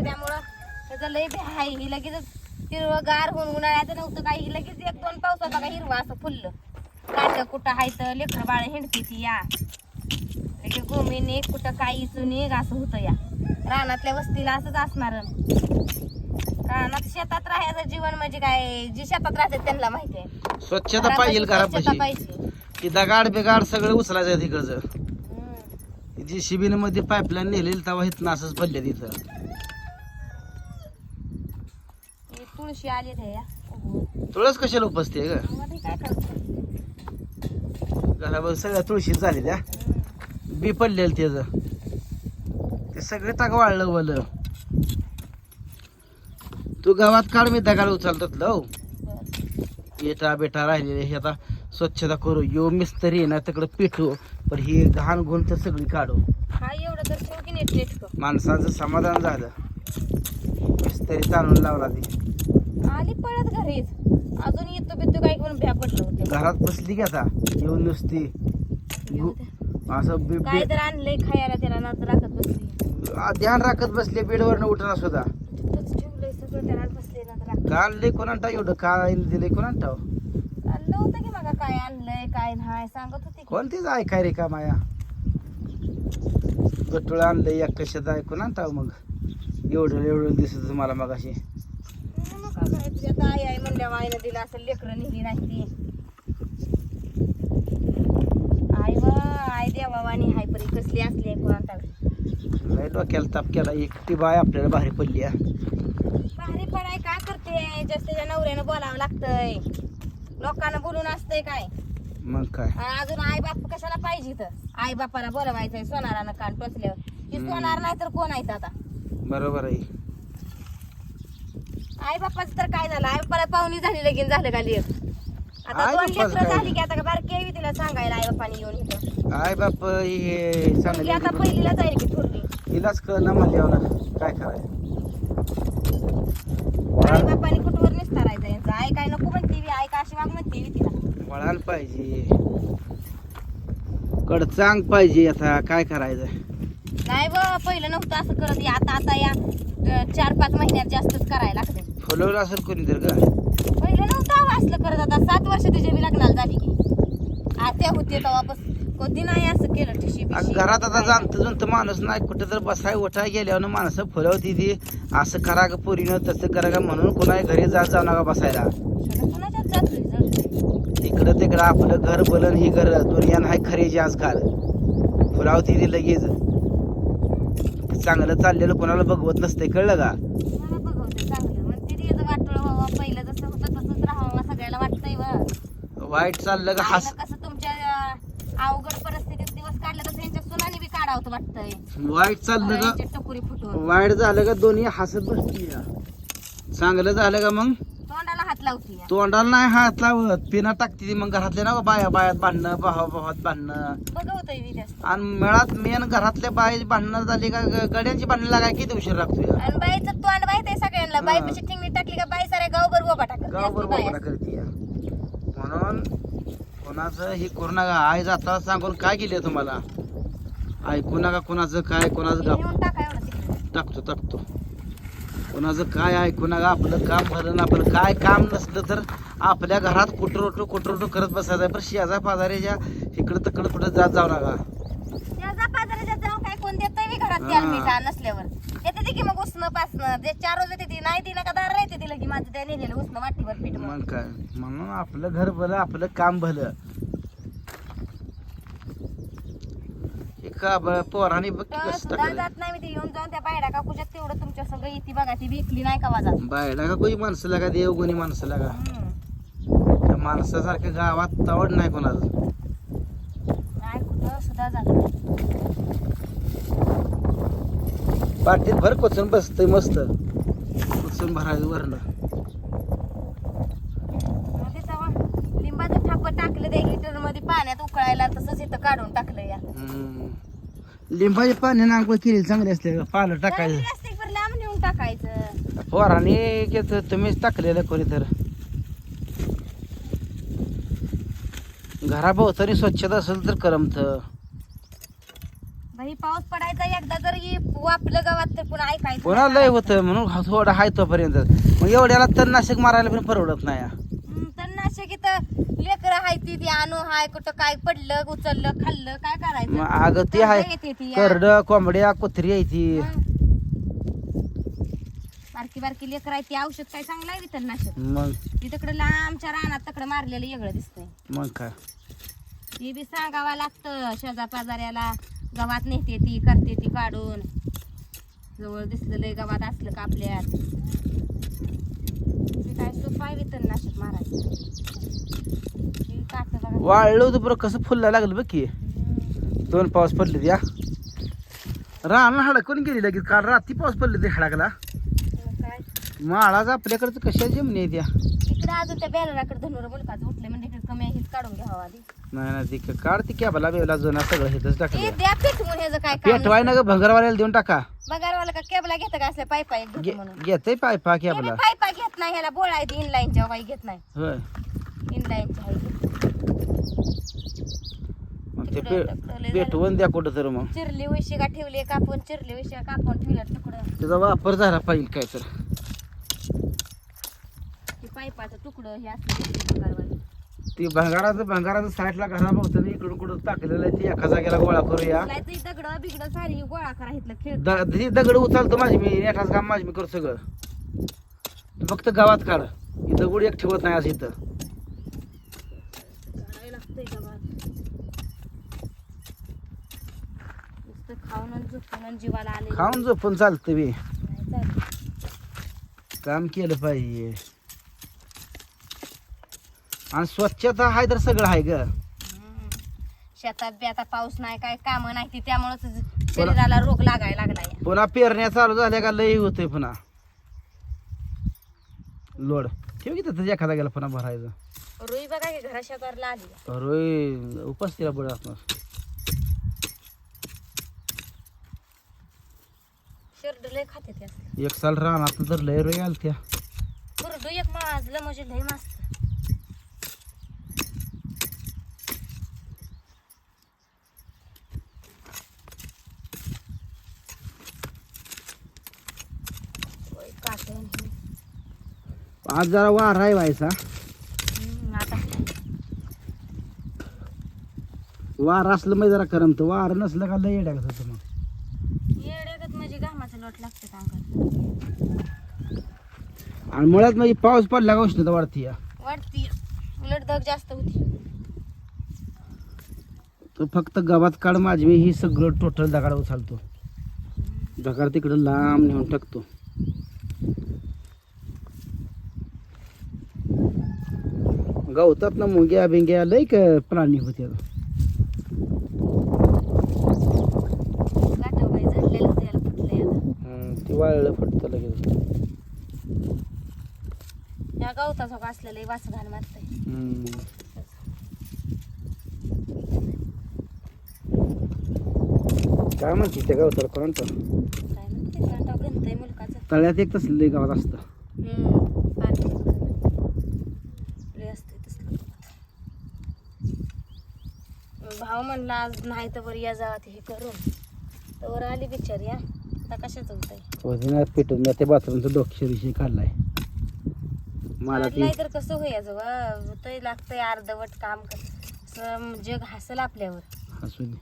असते त्यामुळं त्याचं लय बी आहे. ही लगेच हिरवं गार होऊन उन्हाळ्यात नव्हतं काही ही लगेच एक दोन पावसाचा का हिरवा असं फुललं. कांड कुठं आहे तर लेकर बाळ हिंडते ती या. लगेच गोमीने कुठं काही चुनीग असं होतं या. रानातल्या वस्तीला असंच असणार. रानात शेतात राहायचं जीवन म्हणजे काय? जी शेतात राहतात त्यांना माहिती आहे. स्वच्छता पाहिजे घरापाशी. पाहिजे. की दगाड बिगाड सगळं उचलायचं तिकडचं. जी शिबिनमध्ये पाईपलाईन नेलेली तेव्हा इथं असंच पडले तिथं. आली या. तुळस कशाला उपसते ग? काय करतो घरावर सगळ्या तुळशी झाली त्या बी पडलेलं त्याचं ते सगळे टाक वाळलं वल तू गावात काढ मी दगाड उचलतात लव. येटा बेटा राहिलेले हे आता स्वच्छता करू. यो मिस्त्री ना तिकडं पिठू. पण ही घाण गुण तर सगळी काढू. हा एवढं तर ठेव की नीट नीट माणसाचं समाधान झालं. मिस्त्री ताणून लावला ती. आली पळत घरीच. अजून येतो बितो काही कोण भ्या पडलं होतं. घरात बसली की आता? येऊन नुसती. दे. असं बी- काय तर आणलंय खायला त्याला नाच राखत बसली. आ, ध्यान राखत बसले बेडवरनं उठला सुद्धा. तिथंच ठेवलंय सगळं त्याला बसले नाच राखत. का आणले कोणाला एवढं काय दिले कोणाला आणलं होतं की बघा काय आणलंय काय नाही सांगत होती की. कोणतीच ऐकाय रे का माया? गटुळ आणलंय या कशात ऐकून ठाव मग? एवढं एवढं दिसत मला मग अशी काय म्हणल्या आईनं दिलं असं लेकरं निघली नाही ती. आई व आई देवावानी हाय परी कसली असली आहे कोणाला लय डोक्याला ताप केला एकटी बाय आपल्याला भारी पडली. भारी पडाय का करते? जास्त त्याच्या नवऱ्यानं बोलावं लागतंय. लोकांना बोलून असतंय काय? मग काय? अजून आई बाप कशाला पाहिजे तर आई बापाला बोलवायचंय सोनारानं कान टोचल्यावर. सोनार नाही तर कोण आहे आता? बरोबर आहे. आई बापाचं तर काय झालं? आई बापाला पाहुणी झाली लगीन झालं का लेख आता आई दोन बापाचं लेकरं काय? झाली की आता बारकी यावी तिला सांगायला आई बापाने येऊन इथं. आय बाप हे मुलगी चांगली आता पहिलीला जाईल की थोरली. तिलाच कळ ना म्हणल्यावर काय करायचं? आई बापाने कुठवर निस्तारायचं यांचं? आई काय नको म्हणते बी, आई का अशी वाग म्हणते बी तिला? वळायला पाहिजे. कडचांग पाहिजे आता. काय करायचं? नाही ब पहिलं नव्हतं असं करत. हे आता आता या. चार पाच महिन्यात जास्तच करायला लागते. फुलवलं असेल कोणी तर का? पहिलं नव्हतं असलं करत आता. सात वर्ष तिच्या बी लग्नाला झाली की. आत्या होती तेव्हापास. कधी नाही असं केलं आणि. घरात आता जाणत जुनत माणूस नाही. कुठं तर बसाय उठाय गेल्यावर माणसं फुलवती ती. असं करा का पोरीनं तसं करा का म्हणून कुणा घरी जात जाऊ नका बसायला. नाही. तिकडं तिकडं आपलं घर बलन ही घर दुनिया नाही खरेची आजकाल. फुलावती ती लगेच. चांगलं चाललेलं कोणाला बघवत नसते कळलं का? मला बघवते चांगलं? म्हणते ती याचं वाटोळं व्हावं पहिलं जसं होतं तसंच राहावं सगळ्याला वाटतंय व वाईट चाललं का? हस कसं तुमच्या अं, अवघड परिस्थितीत दिवस काढले तसं यांच्या सुनाने बी काढावं वाटतंय. वाईट चाललं का? यांची टकुरी फुटून. वाईट झालं का दोन्ही हसत बसती चांगलं झालं का मग? लावती तोंडाला नाही हात लावत. पिना टाकते ती मग घरातले ना बाया बायात भांडणं भावा भावात भांडणं. बघवतोय मी जास्त आणि मेळात मेन घरातल्या बाई भांडणं झाली का ग- गड्यांची भांडणं लागाय किती उशीर लागतो आणि बाईचं तोंड माहीत आहे सगळ्यांना. बाई पशी टाकली का बाई साऱ्या गावभर बोबा टाकत गाव बरोबर करते म्हणून कोणाचं हे करू नका. आई जाता सांगून काय केले तुम्हाला? ऐकू नका कोणाचं काय कोणाचं गाप नेऊन टाका एवढं तिकडे. टाकतो टाकतो. कोणाचं काय ऐकू नका आपलं काम भलं ना आपलं काय काम नसलं तर आपल्या घरात कुटरोटो कुटरोटो करत बसायचं आहे. पण शेजा पाजाऱ्याच्या इकडं तिकडं कुठं जात जाऊ नका. त्याचा बाजाराच्या जाऊन काय कोण देतय घरात नसल्यावर. ती की मग उसन पासणं जे चार रोज येते ती नाही ती नका दार माझं त्या नेलेलं उसन वाटीवर पीठ मग. मग काय? म्हणून आपलं घर भलं आपलं काम भलं. एका ब- पोराने बघ की कसं सुद्धा टाकलं जात नाही मी ते येऊन जाऊन त्या बायडा काकूच्यात तेवढं तुमच्या सगळं येते बघा ती विकली नाही का वाजात बायला का कोणी माणसं लागा देव कोणी माणसं लागा. हम्म. त्या माणसासारख्या गावात तवड नाही कोणाचं. नाही कुठं सुद्धा जात नाही. पाठीत भर कोचून बसतंय मस्त. कोचून भरायचं वरण मग ते तेव्हा लिंबाचं थाप टाकलं त्या हिटरमध्ये पाण्यात उकळायला तसंच इथं काढून टाकलं या. लिंबाची पाणी नांगोळ केली चांगली असते पालं टाकायचं. प्लास्टिक वर लांब नेऊन टाकायचं. पोराने घेत तुम्हीच टाकलेलं कोणी तर. घराभोवतानी स्वच्छता असेल तर करमत. बाई पाऊस पडायचा एकदा जर ही वापलं गावात तर पुन्हा ऐकायचं पुन्हा नाही. लय होतं म्हणून थोडं हाय तोपर्यंत. मग एवढ्याला तर नाशिक मारायला पण परवडत नाही. इथं लेकर हाय ती ती आणू हाय कुठं काय पडलं उचललं खाल्लं काय करायचं? मग अगं ते आहे कर्ज येते ती. करड कोंबड्या कुत्री आहे ती. बारकी बारकी लेकर आहे ती औषध काय चांगलं आहे वितर नाशक मग? ती तिकडं लांबच्या रानात तिकडं मारलेलं वेगळं दिसतंय. मग काय? ती बी सांगावं लागतं शेजा पाजाऱ्याला गावात नेते ती करते ती काढून. जवळ दिसलेलं गावात असलं का आपल्यात ते काय सोपं आहे वितर नाशक मारायचं वाळलं होतं बरं कसं फुलला लागलं बघ की. दोन पाऊस पडले या. रान हडकून गेली लगेच काल रात्री पाऊस पडले ते हडकला. माळाच आपल्याकडचं कशा जमणे द्या इकडं अजून त्या बॅलराकडे धनुर मुलकाचं उठले म्हणजे इकडे. कमी आहे, हेच काढून घ्यावं आधी. नाही नाही ते काढ ती कॅबला बेवला जुना सगळं हेच टाकलं द्या पेटवून ह्याचं काय पेटवाय ना ग भंगरवाल्याला देऊन टाका. का केबला घेतं का असल्या पायपा एक घेतो म्हणून? घेते पायपा कॅबला. पायपा घेत नाही ह्याला इनलाईनच्या घेत नाही. इनलाईनच्या आहे मग ते पे पेटवून द्या कुठं तर मग. चिरली उशी का ठेवली कापून चिरली उशी का कापून ठेवलं तुकडं त्याचा वापर झाला पाहिजे काय तर. ते पायपाचं तुकडं हे असलं ती भंगाराचं भंगाराचं साईडला घरा बघतो इकडून कुठं टाकलेलं आहे ती एका जागेला गोळा करूया. दगड बिगड सारी गोळा करा इथलं खेळ. द- ती दगड उचलतो माझी मी नेटाच काम माझी मी करतो सगळं. तू फक्त गावात काढ. ही दगड एक ठेवत नाही आज इथं. काढायला लागतंय गावात नुसतं खाऊन आणि झोपून आणि जीवाला आले खाऊन झोपून चालतं बी. चालत. काम केलं पाहिजे. आणि स्वच्छता आहे तर सगळं आहे ग. शेतात बी आता पाऊस नाही काय काम नाही ती त्यामुळेच शरीराला रोग लागायला लागलाय. पुन्हा पेरण्या चालू झाल्या का लई होतंय पुन्हा. लोड. ठेव की त्याच्या एखादा गेला पुन्हा भरायचं. रुई बघा की घरा आली. अरे उपास तिला बळ असणार लय खाते एक साल रानात तर लय रोय आलत्या. कुरडू एक माजलं म्हणजे लय मस्त. होय, काटे आणि. आज जरा वारा आहे व्हायचा. हम्म, आता. वार असलं मग जरा करमत. वार नसलं का लय येड्या होतं मग येड्यागत म्हणजे घामाचं लोट लागते अंगात आणि मुळात म्हणजे पाऊस पडला का उष्णता वाढती या? वाटती उलट दग जास्त होती. तर फक्त गावात काढ माझी मी ही सगळं टोटल दगाड उचलतो. दगाड तिकडं लांब नेऊन टाकतो. गवतात ना मुंग्या बिंग्या लय का प्राणी होते. ती वाळलं फटतं लगेच. या गवताचं असलेलं वास घाण मारतंय हम्म. काय म्हणते त्या गवताला कोण तर? काय म्हणते? गणतंय मुलकाचं तळ्यात एक तसलं गावात असतं. हम्म, पाणी लय असतंय तसलं. गवत. भाव म्हणला आज नाही तर बरं या जावा हे करून. तर आली बिचारी या आता कशाच होतंय? वजनात पेटून त्या बाथरूमचा डोक्या दिवशी काढलाय मला ती नाही तर कसं होयाचं वा होतंय लागतंय अर्धवट काम कर. असं जग हसल आपल्यावर. असू दे